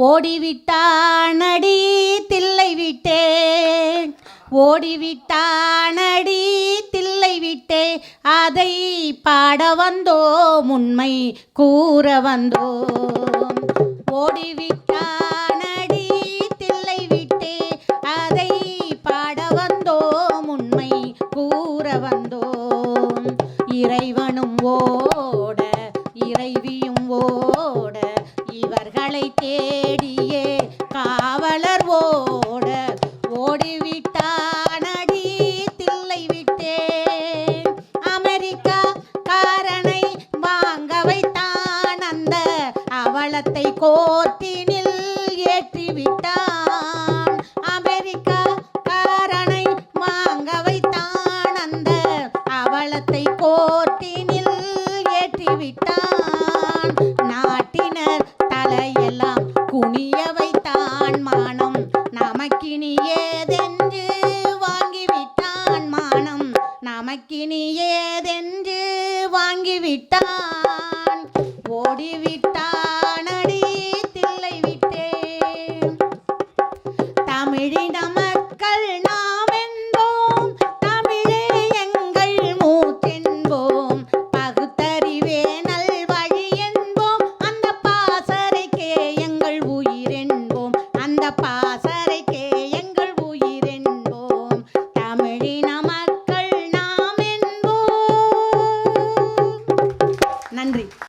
ஓடிவிட்டானடி தில்லை விட்டேன் ஓடிவிட்டானடி தில்லை விட்டே அதை பாட வந்தோம் உண்மை கூற வந்தோம். ஓடிவிட்டானடி தில்லை விட்டே அதை பாட வந்தோம் உண்மை கூற வந்தோம். இறைவனும் ஓ காவலை தேடியே காவலர் ஓட ஓடிவிட்டானடி தில்லை விட்டே. அமெரிக்கா காரனை வாங்க வைத்தான் அந்த அவலத்தை கோர்ட்டினில் செய்ய வைத்தான் மானம். நமக்கினியேதென்று வாங்கிவிட்டான் மானம். நமக்கினி நமக்கினியேதென்று வாங்கிவிட்டான். ஓடிவிட்டான் அடி தில்லை விட்டேன் தமிழிடம சசரைக்கே